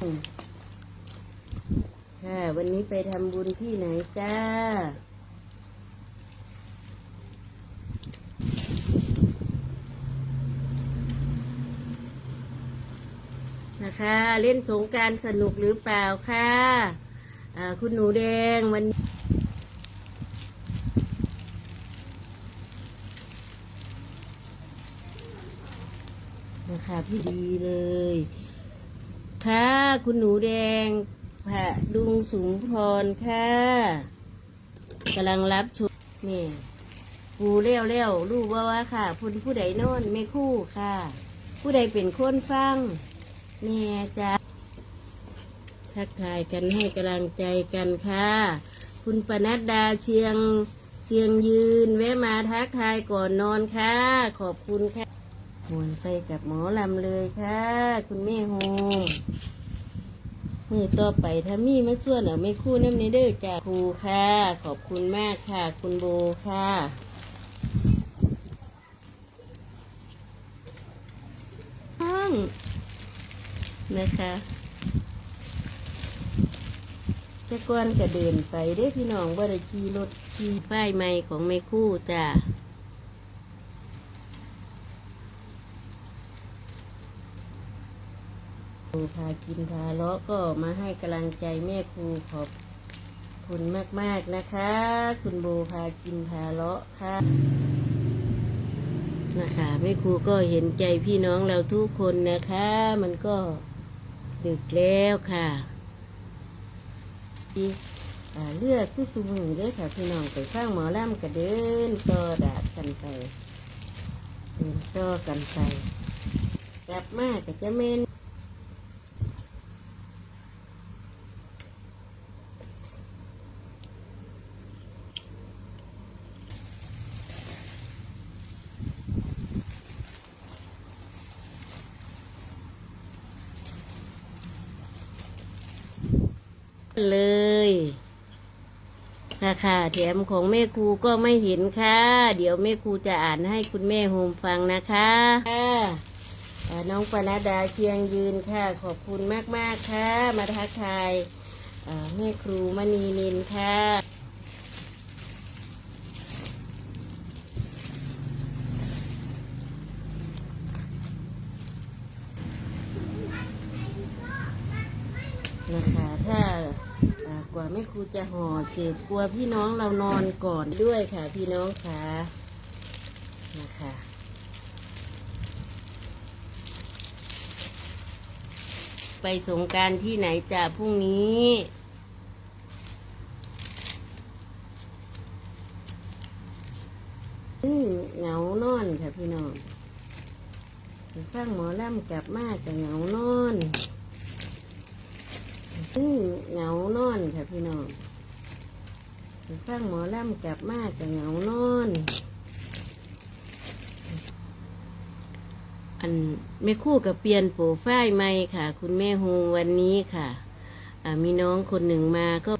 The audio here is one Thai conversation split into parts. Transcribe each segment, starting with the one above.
ค่ะ วันนี้ไปทำบุญที่ไหนจ้า นะคะ เล่นสงการสนุกหรือเปล่าคะอ่าคุณหนูแดงวันนี้นะคะพี่ดีเลย ค่ะ คุณหนูแดงพะดุงสูงพรค่ะกำลังรับชุดนี่ปูเลี้ยวเลี้ยวๆรู้ว่าว่าค่ะพูนผู้ใดน่นไม่คู่ค่ะ ผู้ใดเป็นคนฟังเนี่ยจ้าทักทายกันให้กำลังใจกันค่ะ คุณปนัดดาเชียงเชียงยืนแวะมาทักทายก่อนนอนค่ะ ขอบคุณค่ะ วนใส่กับหมอลำเลยค่ะ คุณแม่โฮมมือต่อไปถ้ามีมาส่วนเอาไม่คู่น้ำในเด้อจ้าครูค่ะ ขอบคุณมากค่ะ คุณโบค่ะห้องนะคะแต่ก่อนก็เดินไปได้พี่น้องว่าได้ขี่รถขี่ป้ายใหม่ของแม่คู่จ้าครู พากินพาเลาะก็มาให้กำลังใจแม่ครูขอบคุณมากๆนะคะ คุณโบพากินพาเลาะค่ะนะคะแม่ครูก็เห็นใจพี่น้องเราทุกคนนะคะ มันก็ดึกแล้วค่ะที่อ่าเลือกคือสูมือเด้อค่ะพี่น้องไปข้างหมอลำก็เดินต่อดาดกันไปเดินต่อกันไปกลับมาก็จะเมนเลยรา ค่ะ แถมของแม่ครูก็ไม่เห็นค่ะ เดี๋ยวแม่ครูจะอ่านให้คุณแม่โฮมฟังนะคะค่ะน้องปนัดดาเชียงยืนค่ะ ขอบคุณมากๆค่ะ มาทักทายแม่ครูมณีนินค่ะ ถ้าอ่ากว่าแม่ ครูจะห่อเสร็จกลัวพี่น้องเรานอนก่อนด้วยค่ะ พี่น้องค่ะนะคะไปสงการที่ไหนจ้ะพรุ่งนี้เหงานอนค่ะพี่น้องฟังหมอลำกลับมาจะเหงานอน อืมเหงานอนค่ะพี่น้องไปฟังหมอล่ำกลับมากจะเหงานอน อันแม่คู่กับเปลี่ยนโปรไฟล์ใหม่ค่ะ คุณแม่ฮูวันนี้ค่ะมีน้องคนหนึ่งมาก็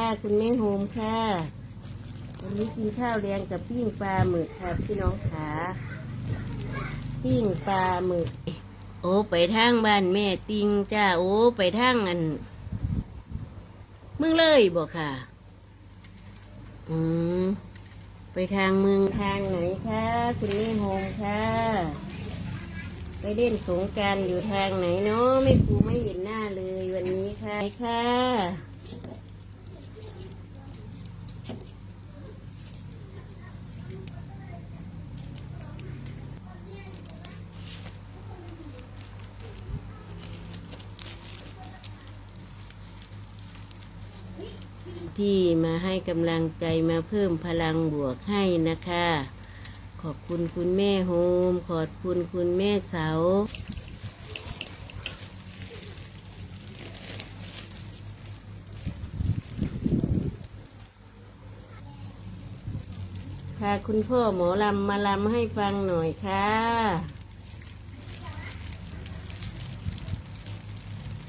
ค่ะคุณแม่โฮมค่ะ วันนี้กินข้าวแดงกับปิ้งปลาหมึกค่ะพี่น้องขาปิ้งปลาหมึก โอ้ไปทางบ้านแม่ติงจ้าโอ้ไปทางอันเมืองเลยบอกค่ะ อืมไปทางเมืองทางไหนคะคุณแม่โฮมค่ะไปเล่นสงการอยู่ทางไหนเนาะไม่ครูไม่เห็นหน้าเลยวันนี้ค่ะค่ะ ที่มาให้กำลังใจมาเพิ่มพลังบวกให้นะคะ ขอบคุณคุณแม่โฮม ขอบคุณคุณแม่เสาค่ะคุณพ่อหมอลำมาลำให้ฟังหน่อยค่ะ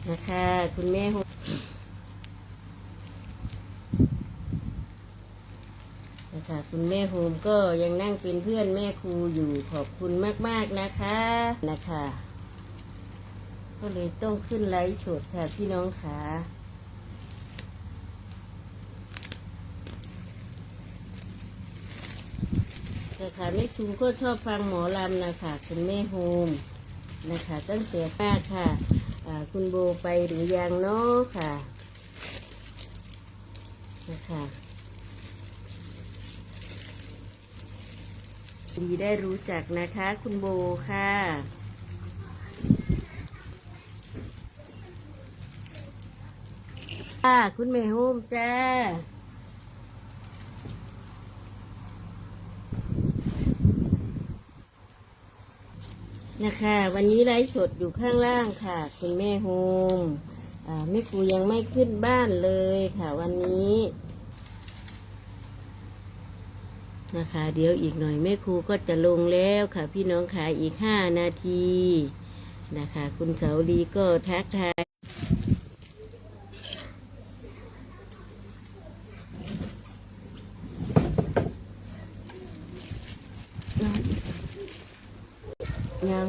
นะคะคุณแม่โฮม นะ คุณแม่โฮมก็ยังนั่งเป็นเพื่อนแม่ครูอยู่ขอบคุณมากๆนะคะนะคะ ก็เลยต้องขึ้นไลฟ์สดค่ะพี่น้องขาแต่ค่ะแม่ครูก็ชอบฟังหมอลำนะคะคุณแม่โฮมนะคะตั้งแต่มาค่ะคุณโบไปหรือยังเนาะค่ะนะคะ ดีได้รู้จักนะคะ คุณโบค่ะ ค่ะ คุณแม่โฮมจ้านะคะ วันนี้ไลฟ์สดอยู่ข้างล่างค่ะ คุณแม่โฮมแม่ครูยังไม่ขึ้นบ้านเลยค่ะวันนี้ นะคะ เดี๋ยวอีกหน่อยแม่ครูก็จะลงแล้วค่ะ พี่น้องขายอีกห้านาทีนะคะ คุณเสาลีก็ทักทายยัง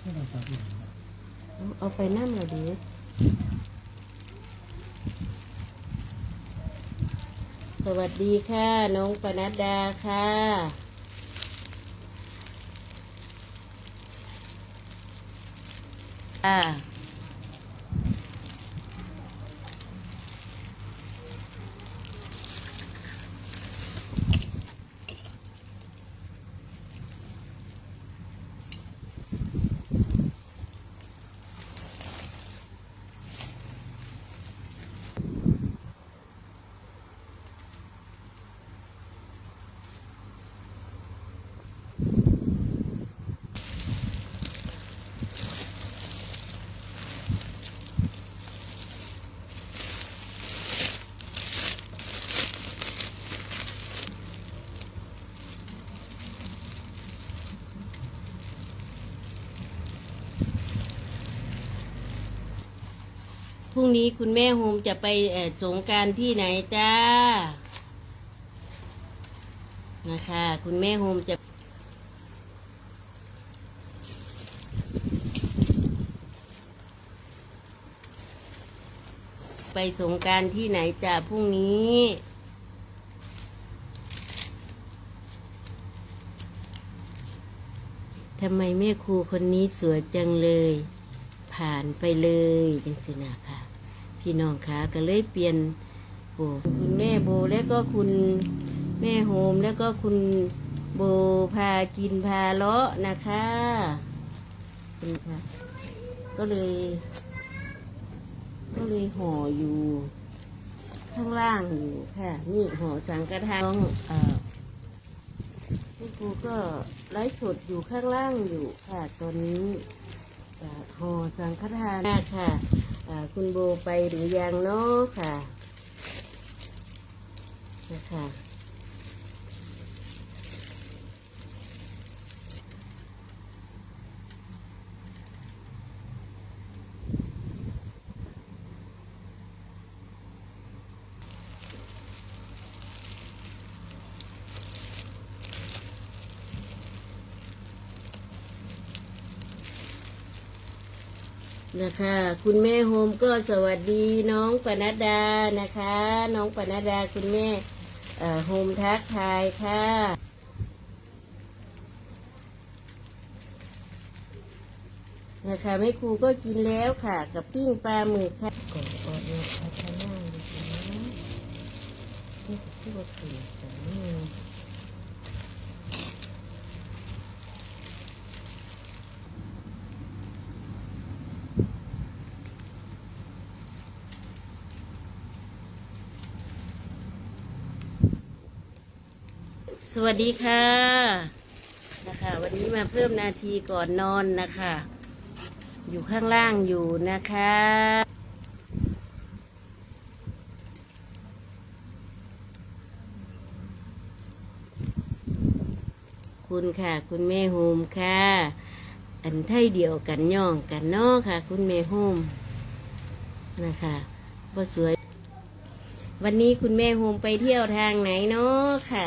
เอาเอาไปนั่งเหรอดี สวัสดีค่ะ น้องปนัดดาค่ะค่ะ พรุ่งนี้คุณแม่โฮมจะไปเอ่อสงการที่ไหนจ้า นะคะ คุณแม่โฮมจะไปสงการที่ไหนจ้าพรุ่งนี้ ทำไมแม่ครูคนนี้สวยจังเลย ผ่านไปเลยจังสินะค่ะ พี่น้องคะก็เลยเปลี่ยนโบคุณแม่โบแล้วก็คุณแม่โฮมแล้วก็คุณโบพากินพาเลาะนะคะคุณค่ะก็เลย ก็เลยห่ออยู่ข้างล่างอยู่ค่ะ นี่ห่อสังกะทางเอ่อนี่ครูก็ไลฟ์สดอยู่ข้างล่างอยู่ค่ะตอนนี้ ห่อสังฆทานค่ะอ่าคุณโบไปหรือยังเนาะค่ะนะคะ นะคะ คุณแม่โฮมก็สวัสดีน้องปนัดดานะคะ น้องปนัดดาคุณแม่โฮมทักทายค่ะนะคะแม่ครูก็กินแล้วค่ะ กับปิ้งปลาหมึกค่ะก่อนออกเนี่ยพัฒนาดูนะนี่คือว่าคือแต่นี่ สวัสดีค่ะ นะคะ วันนี้มาเพิ่มนาทีก่อนนอนนะคะ อยู่ข้างล่างอยู่นะคะ คุณค่ะ คุณแม่โฮมค่ะ อันไทยเดียวกันย่องกันนาะค่ะ คุณแม่โฮมนะคะบ่สวย วันนี้คุณแม่โฮมไปเที่ยวทางไหนเนาะค่ะ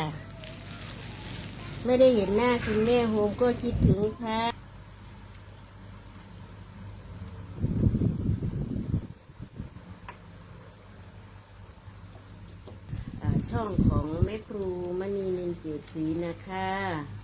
ไม่ได้เห็นหน้าคุณแม่โฮมก็คิดถึงค่ะ ช่องของแม่ครูมณีนินจิตศรีนะคะ